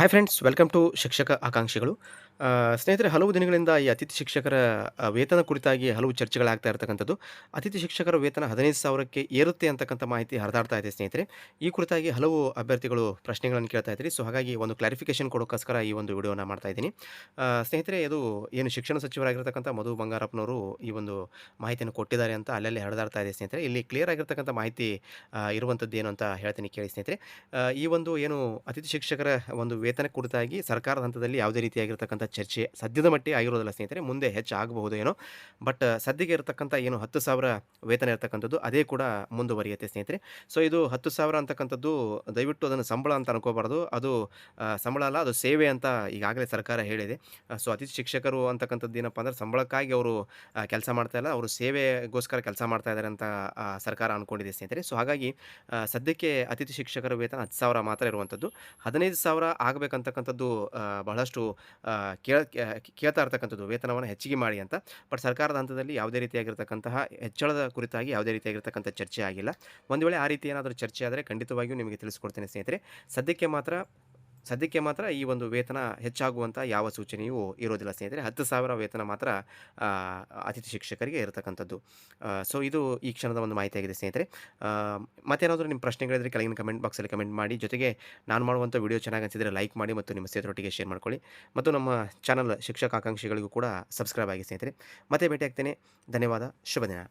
Hi friends welcome to ಶಿಕ್ಷಕ ಆಕಾಂಕ್ಷಿಗಳು. ಸ್ನೇಹಿತರೆ, ಹಲವು ದಿನಗಳಿಂದ ಈ ಅತಿಥಿ ಶಿಕ್ಷಕರ ವೇತನ ಕುರಿತಾಗಿ ಹಲವು ಚರ್ಚೆಗಳಾಗ್ತಾ ಇರತಕ್ಕಂಥದ್ದು. ಅತಿಥಿ ಶಿಕ್ಷಕರ ವೇತನ ಹದಿನೈದು ಸಾವಿರಕ್ಕೆ ಏರುತ್ತೆ ಅಂತಕ್ಕಂಥ ಮಾಹಿತಿ ಹರಿದಾಡ್ತಾ ಇದೆ ಸ್ನೇಹಿತರೆ. ಈ ಕುರಿತಾಗಿ ಹಲವು ಅಭ್ಯರ್ಥಿಗಳು ಪ್ರಶ್ನೆಗಳನ್ನು ಕೇಳ್ತಾ ಇದ್ದೀರಿ ಸೊ, ಹಾಗಾಗಿ ಒಂದು ಕ್ಲಾರಿಫಿಕೇಶನ್ ಕೊಡೋಕ್ಕೋಸ್ಕರ ಈ ಒಂದು ವಿಡಿಯೋನ ಮಾಡ್ತಾ ಇದ್ದೀನಿ. ಸ್ನೇಹಿತರೆ, ಇದು ಏನು ಶಿಕ್ಷಣ ಸಚಿವರಾಗಿರ್ತಕ್ಕಂಥ ಮಧು ಬಂಗಾರಪ್ಪನವರು ಈ ಒಂದು ಮಾಹಿತಿಯನ್ನು ಕೊಟ್ಟಿದ್ದಾರೆ ಅಂತ ಅಲ್ಲಲ್ಲಿ ಹರಿದಾಡ್ತಾ ಇದೆ ಸ್ನೇಹಿತರೆ. ಇಲ್ಲಿ ಕ್ಲಿಯರ್ ಆಗಿರ್ತಕ್ಕಂಥ ಮಾಹಿತಿ ಇರುವಂಥದ್ದು ಏನು ಅಂತ ಹೇಳ್ತೀನಿ ಕೇಳಿ ಸ್ನೇಹಿತರೆ. ಈ ಒಂದು ಏನು ಅತಿಥಿ ಶಿಕ್ಷಕರ ಒಂದು ವೇತನ ಕುರಿತಾಗಿ ಸರ್ಕಾರದ ಹಂತದಲ್ಲಿ ಯಾವುದೇ ರೀತಿಯಾಗಿರ್ತಕ್ಕಂಥ ಚರ್ಚೆ ಸದ್ಯದ ಮಟ್ಟಿಗೆ ಆಗಿರೋದಿಲ್ಲ ಸ್ನೇಹಿತರೆ, ಮುಂದೆ ಹೆಚ್ಚು ಆಗಬಹುದು ಏನೋ. ಬಟ್, ಸದ್ಯಕ್ಕೆ ಇರತಕ್ಕಂಥ ಏನು ಹತ್ತು ಸಾವಿರ ವೇತನ ಇರತಕ್ಕಂಥದ್ದು, ಅದೇ ಕೂಡ ಮುಂದುವರಿಯುತ್ತೆ ಸ್ನೇಹಿತರೆ. ಸೊ, ಇದು ಹತ್ತು ಸಾವಿರ ಅಂತಕ್ಕಂಥದ್ದು, ದಯವಿಟ್ಟು ಅದನ್ನು ಸಂಬಳ ಅಂತ ಅನ್ಕೋಬಾರ್ದು. ಅದು ಸಂಬಳ ಅಲ್ಲ, ಅದು ಸೇವೆ ಅಂತ ಈಗಾಗಲೇ ಸರ್ಕಾರ ಹೇಳಿದೆ. ಸೊ, ಅತಿಥಿ ಶಿಕ್ಷಕರು ಅಂತಕ್ಕಂಥದ್ದು ಏನಪ್ಪ ಅಂದ್ರೆ, ಸಂಬಳಕ್ಕಾಗಿ ಅವರು ಕೆಲಸ ಮಾಡ್ತಾ ಇಲ್ಲ. ಅವರು ಸೇವೆಗೋಸ್ಕರ ಕೆಲಸ ಮಾಡ್ತಾ ಇದ್ದಾರೆ ಅಂತ ಸರ್ಕಾರ ಅಂದ್ಕೊಂಡಿದೆ ಸ್ನೇಹಿತರೆ. ಸೊ, ಹಾಗಾಗಿ ಸದ್ಯಕ್ಕೆ ಅತಿಥಿ ಶಿಕ್ಷಕರ ವೇತನ ಹತ್ತು ಸಾವಿರ ಮಾತ್ರ ಇರುವಂಥದ್ದು. ಹದಿನೈದು ಸಾವಿರ ಆಗಬೇಕಂತಕ್ಕಂಥದ್ದು ಬಹಳಷ್ಟು ಕೇಳ ಕೇಳ್ತಾ ಇರ್ತಕ್ಕಂಥದ್ದು ವೇತನವನ್ನು ಹೆಚ್ಚಿಗೆ ಮಾಡಿ ಅಂತ. ಬಟ್ ಸರ್ಕಾರದ ಹಂತದಲ್ಲಿ ಯಾವುದೇ ರೀತಿಯಾಗಿರ್ತಕ್ಕಂತಹ ಹೆಚ್ಚಳದ ಕುರಿತಾಗಿ ಯಾವುದೇ ರೀತಿಯಾಗಿರ್ತಕ್ಕಂಥ ಚರ್ಚೆ ಆಗಿಲ್ಲ. ಒಂದು ವೇಳೆ ಆ ರೀತಿ ಏನಾದರೂ ಚರ್ಚೆ ಆದರೆ ಖಂಡಿತವಾಗಿಯೂ ನಿಮಗೆ ತಿಳಿಸ್ಕೊಡ್ತೇನೆ ಸ್ನೇಹಿತರೆ. ಸದ್ಯಕ್ಕೆ ಮಾತ್ರ ಸದ್ಯಕ್ಕೆ ಮಾತ್ರ ಈ ಒಂದು ವೇತನ ಹೆಚ್ಚಾಗುವಂಥ ಯಾವ ಸೂಚನೆಯೂ ಇರೋದಿಲ್ಲ ಸ್ನೇಹಿತರೆ. ಹತ್ತು ಸಾವಿರ ವೇತನ ಮಾತ್ರ ಅತಿಥಿ ಶಿಕ್ಷಕರಿಗೆ ಇರತಕ್ಕಂಥದ್ದು. ಸೊ ಇದು ಈ ಕ್ಷಣದ ಒಂದು ಮಾಹಿತಿಯಾಗಿದೆ ಸ್ನೇಹಿತರೆ. ಮತ್ತೇನಾದರೂ ನಿಮ್ಮ ಪ್ರಶ್ನೆಗಳಿದ್ರೆ ಕೆಳಗಿನ ಕಮೆಂಟ್ ಬಾಕ್ಸಲ್ಲಿ ಕಮೆಂಟ್ ಮಾಡಿ. ಜೊತೆಗೆ ನಾನು ಮಾಡುವಂಥ ವಿಡಿಯೋ ಚೆನ್ನಾಗಿ ಅನಿಸಿದರೆ ಲೈಕ್ ಮಾಡಿ ಮತ್ತು ನಿಮ್ಮ ಸ್ನೇಹಿತರೊಟ್ಟಿಗೆ ಶೇರ್ ಮಾಡ್ಕೊಳ್ಳಿ. ಮತ್ತು ನಮ್ಮ ಚಾನಲ್ ಶಿಕ್ಷಕ ಆಕಾಂಕ್ಷಿಗಳಿಗೂ ಕೂಡ ಸಬ್ಸ್ಕ್ರೈಬ್ ಆಗಿ ಸ್ನೇಹಿತರೆ. ಮತ್ತೆ ಭೇಟಿಯಾಗ್ತೇನೆ. ಧನ್ಯವಾದ. ಶುಭ ದಿನ.